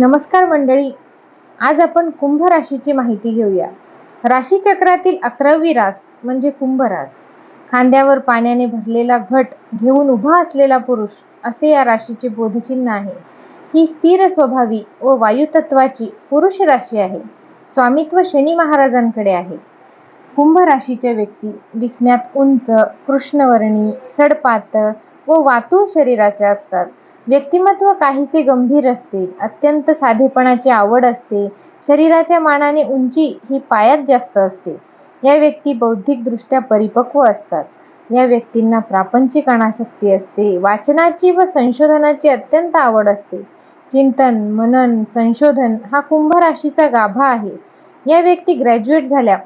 नमस्कार मंडळी. आज आपण कुंभ राशीची माहिती घेऊया. राशीचक्रातील अकरावी रास म्हणजे कुंभ रास. खांद्यावर पाण्याने भरलेला घट घेऊन उभा असलेला पुरुष असे या राशीचे बोधचिन्ह आहे. ही स्थिर स्वभावी व वायुतत्वाची पुरुष राशी आहे. स्वामित्व शनी महाराजांकडे आहे. कुंभ राशीच्या व्यक्ती दिसण्यात उंच कृष्णवर्णी सडपातळ व वातुळ शरीराच्या असतात. व्यक्तिमत्व काहीसे गंभीर असते अत्यंत साधेपणाची आवड असते शरीराच्या मानाने उंची ही पायात जास्त असते. या व्यक्ती बौद्धिकदृष्ट्या परिपक्व असतात. या व्यक्तींना प्रापंचिक अनासक्ती असते वाचनाची व संशोधनाची अत्यंत आवड असते. चिंतन मनन संशोधन हा कुंभ राशीचा गाभा आहे. या व्यक्ती ग्रॅज्युएट झाल्या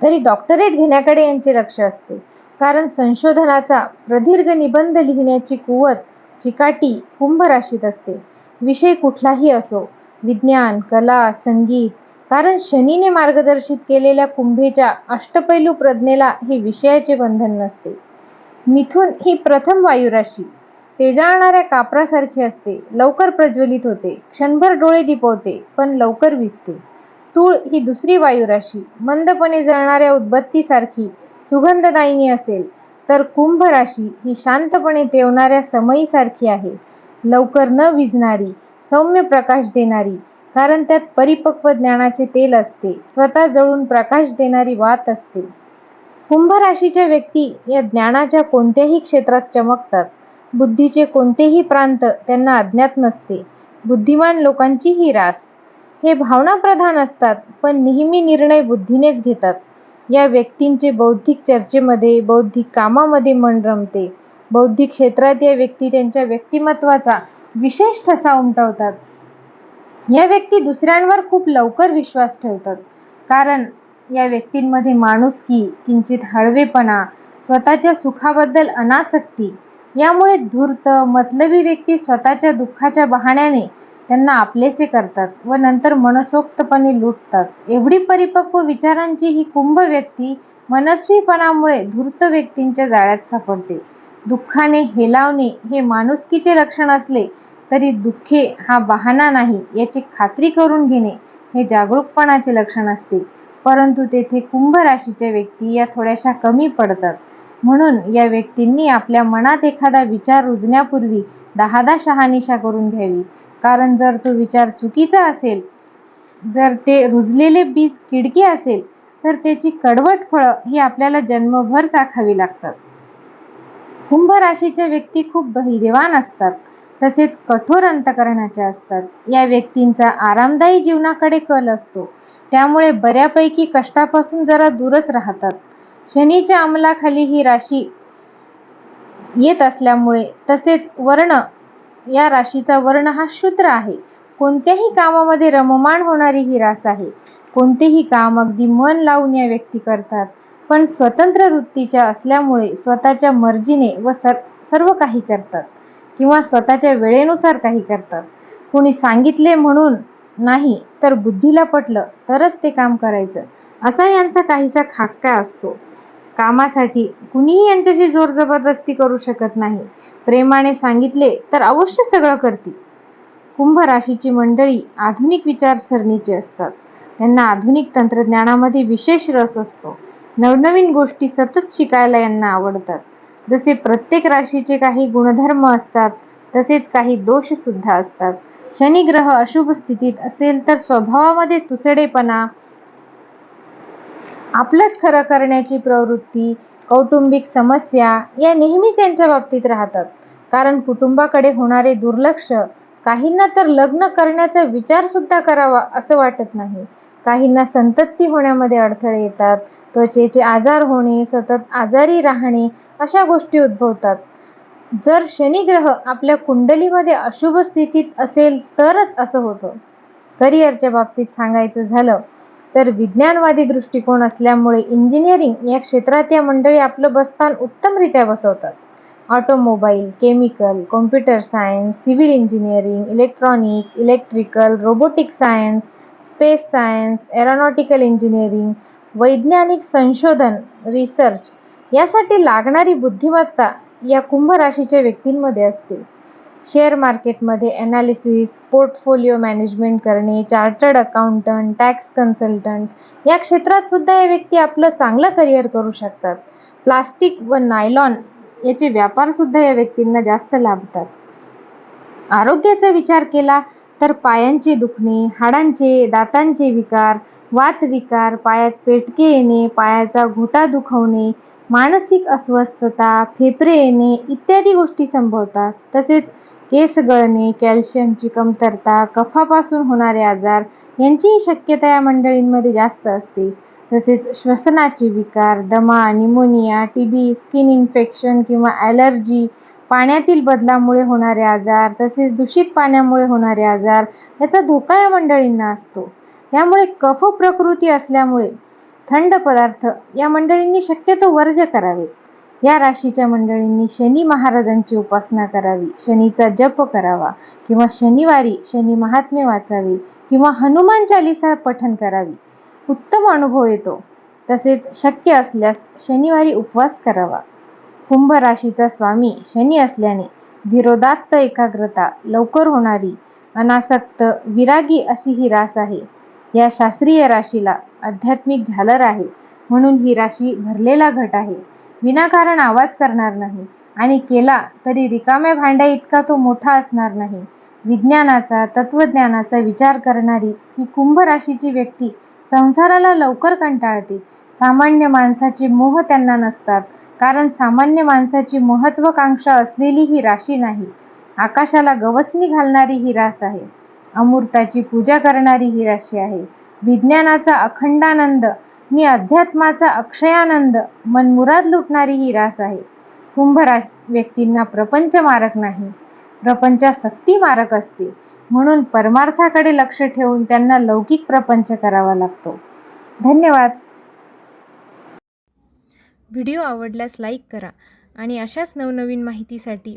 तरी डॉक्टरेट घेण्याकडे यांचे लक्ष असते. कारण संशोधनाचा प्रदीर्घ निबंध लिहिण्याची कुवत चिकाटी कुंभ राशीत असते. विषय कुठलाही असो विज्ञान कला संगीत कारण शनीने मार्गदर्शित केलेल्या कुंभेच्या अष्टपैलू प्रज्ञेला हे विषयाचे बंधन नसते. मिथुन ही प्रथम वायुराशी. तेजाळणाऱ्या कापरासारखी असते. लवकर प्रज्वलित होते. क्षणभर डोळे दिपवते पण लवकर विसते. तूळ ही दुसरी वायुराशी. मंदपणे जळणाऱ्या उदबत्तीसारखी सुगंधदायिनी असेल. तर कुंभ राशी ही शांतपणे तेवणाऱ्या समयीसारखी आहे. लवकर न विझणारी सौम्य प्रकाश देणारी कारण त्यात परिपक्व ज्ञानाचे तेल असते. स्वतः जळून प्रकाश देणारी वात असते. कुंभ राशीच्या व्यक्ती या ज्ञानाच्या कोणत्याही क्षेत्रात चमकतात. बुद्धीचे कोणतेही प्रांत त्यांना अज्ञात नसते. बुद्धिमान लोकांची ही रास. हे भावनाप्रधान असतात पण नेहमी निर्णय बुद्धीनेच घेतात. या व्यक्तींचे बौद्धिक चर्चेमध्ये बौद्धिक कामामध्ये मन रमते. बौद्धिक क्षेत्रात या व्यक्ती त्यांच्या व्यक्तिमत्वाचा विशेष ठसा उमटवतात. या व्यक्ती दुसऱ्यांवर खूप लवकर विश्वास ठेवतात. कारण या व्यक्तींमध्ये माणुसकी किंचित हळवेपणा स्वतःच्या सुखाबद्दल अनासक्ती यामुळे धूर्त मतलबी व्यक्ती स्वतःच्या दुःखाच्या बहाण्याने त्यांना आपलेसे करतात व नंतर मनसोक्तपणे लुटतात. एवढी परिपक्व विचारांची ही कुंभ व्यक्ती मनस्वीपणामुळे धूर्त व्यक्तींच्या जाळ्यात सापडते. दुःखाने हेलावणे हे माणुसकीचे लक्षण असले तरी दुःखे हा बहाणा नाही याची खात्री करून घेणे हे जागरूकपणाचे लक्षण असते. परंतु तेथे कुंभ राशीच्या व्यक्ती या थोड्याशा कमी पडतात. म्हणून या व्यक्तींनी आपल्या मनात एखादा विचार रुजण्यापूर्वी दहादा शहानिशा करून घ्यावी. कारण जर तो विचार चुकीचा असेल जर ते रुजलेले बीज किडके असेल तर त्याची कडवट फळं ही आपल्याला जन्मभर चाखावी लागतात. कुंभ राशीच्या व्यक्ती खूप धैर्यवान असतात. तसेच कठोर अंतकरणाच्या असतात. या व्यक्तींचा आरामदायी जीवनाकडे कल असतो. त्यामुळे बऱ्यापैकी कष्टापासून जरा दूरच राहतात. शनीच्या अंमलाखाली ही राशी येत असल्यामुळे तसेच वर्ण या राशीचा वर्ण हा शूद्र आहे. कोणत्याही कामामध्ये रममाण होणारी ही रास आहे. कोणतेही काम अगदी मन लावून या व्यक्ती करतात. पण स्वतंत्र वृत्तीच्या असल्यामुळे स्वतःच्या मर्जीने व सर सर्व काही करतात. किंवा स्वतःच्या वेळेनुसार काही करतात. कोणी सांगितले म्हणून नाही तर बुद्धीला पटलं तरच ते काम करायचं. असा यांचा काहीसा खाक्का असतो. कामासाठी कुणीही यांच्याशी जोर जबरदस्ती करू शकत नाही. प्रेमाने सांगितले तर अवश्य सगळं करतील. कुंभ राशीची मंडळी आधुनिक विचारसरणीची असतात. त्यांना आधुनिक तंत्रज्ञानामध्ये विशेष रस असतो. नवनवीन गोष्टी सतत शिकायला यांना आवडतात. जसे प्रत्येक राशीचे काही गुणधर्म असतात तसेच काही दोष सुद्धा असतात. शनी ग्रह अशुभ स्थितीत असेल तर स्वभावामध्ये तुसडेपणा आपलंच खरं करण्याची प्रवृत्ती कौटुंबिक समस्या या नेहमीच यांच्या बाबतीत राहतात. कारण कुटुंबाकडे होणारे दुर्लक्ष काहींना तर लग्न करण्याचा विचार सुद्धा करावा असं वाटत नाही. काहींना संतती होण्यामध्ये अडथळे येतात त्वचेचे आजार होणे सतत आजारी राहणे अशा गोष्टी उद्भवतात. जर शनिग्रह आपल्या कुंडलीमध्ये अशुभ स्थितीत असेल तरच असं होतं. करिअरच्या बाबतीत सांगायचं झालं तर विज्ञानवादी दृष्टिकोन असल्यामुळे इंजिनिअरिंग या क्षेत्रात या मंडळी आपलं बस्तान उत्तमरित्या बसवतात. Automobile chemical computer science civil engineering electronic electrical robotic science space science aeronautical engineering वैज्ञानिक संशोधन रिसर्च यासाठी लागणारी बुद्धिमत्ता या कुंभ राशीच्या व्यक्तींमध्ये असते. शेअर मार्केटमध्ये ॲनालिसिस पोर्टफोलिओ मॅनेजमेंट करणे चार्टर्ड अकाउंटंट टॅक्स कन्सल्टंट या क्षेत्रात सुद्धा या व्यक्ती आपलं चांगलं करिअर करू शकतात. प्लास्टिक व नायलॉन याचे व्यापारसुद्धा या व्यक्तींना जास्त लाभतात. आरोग्याचा विचार केला तर पायांचे दुखणे हाडांचे दातांचे विकार वातविकार पायात पेटके येणे पायाचा घोटा दुखवणे मानसिक अस्वस्थता फेफरे येणे इत्यादी गोष्टी संभवतात. तसेच केस गळणे कॅल्शियमची कमतरता कफापासून होणारे आजार यांचीही शक्यता या मंडळींमध्ये जास्त असते. तसेच श्वसनाचे विकार दमा pneumonia T B skin infection किंवा ॲलर्जी पाण्यातील बदलामुळे होणारे आजार तसेच दूषित पाण्यामुळे होणारे आजार याचा धोका या मंडळींना असतो. त्यामुळे कफ प्रकृती असल्यामुळे थंड पदार्थ या मंडळींनी शक्यतो वर्ज्य करावेत या राशीच्या मंडळींनी शनी महाराजांची उपासना करावी शनीचा जप करावा किंवा शनिवारी शनी महात्म्य वाचावे किंवा हनुमान चालिसा पठण करावी. उत्तम अनुभव येतो. तसेच शक्य असल्यास शनिवारी उपवास करावा. कुंभ राशीचा स्वामी शनी असल्याने धीरोदात्त एकाग्रता लवकर होणारी अनासक्त विरागी अशी ही रास आहे. या शास्त्रीय राशीला आध्यात्मिक झालर आहे. म्हणून ही राशी भरलेला घट आहे. विनाकारण आवाज करणार नाही. आणि केला तरी रिकाम्या भांड्या इतका तो मोठा असणार नाही. विज्ञानाचा तत्वज्ञानाचा विचार करणारी ही कुंभ राशीची व्यक्ती संसाराला लवकर कंटाळते. सामान्य माणसाचे मोह त्यांना नसतात. कारण सामान्य माणसाची महत्वाकांक्षा असलेली ही राशी नाही. आकाशाला गवसणी घालणारी ही रास आहे. अमूर्ताची पूजा करणारी ही राशी आहे. विज्ञानाचा अखंडानंद आणि अध्यात्माचा अक्षयानंद मनमुराद लुटणारी ही रास आहे. कुंभ राश व्यक्तींना प्रपंच मारक नाही. प्रपंचासक्ती मारक असते. म्हणून परमार्थाकडे लक्ष ठेवून त्यांना लौकिक प्रपंच करावा लागतो. धन्यवाद. व्हिडिओ आवडल्यास लाईक करा आणि अशाच नवनवीन माहितीसाठी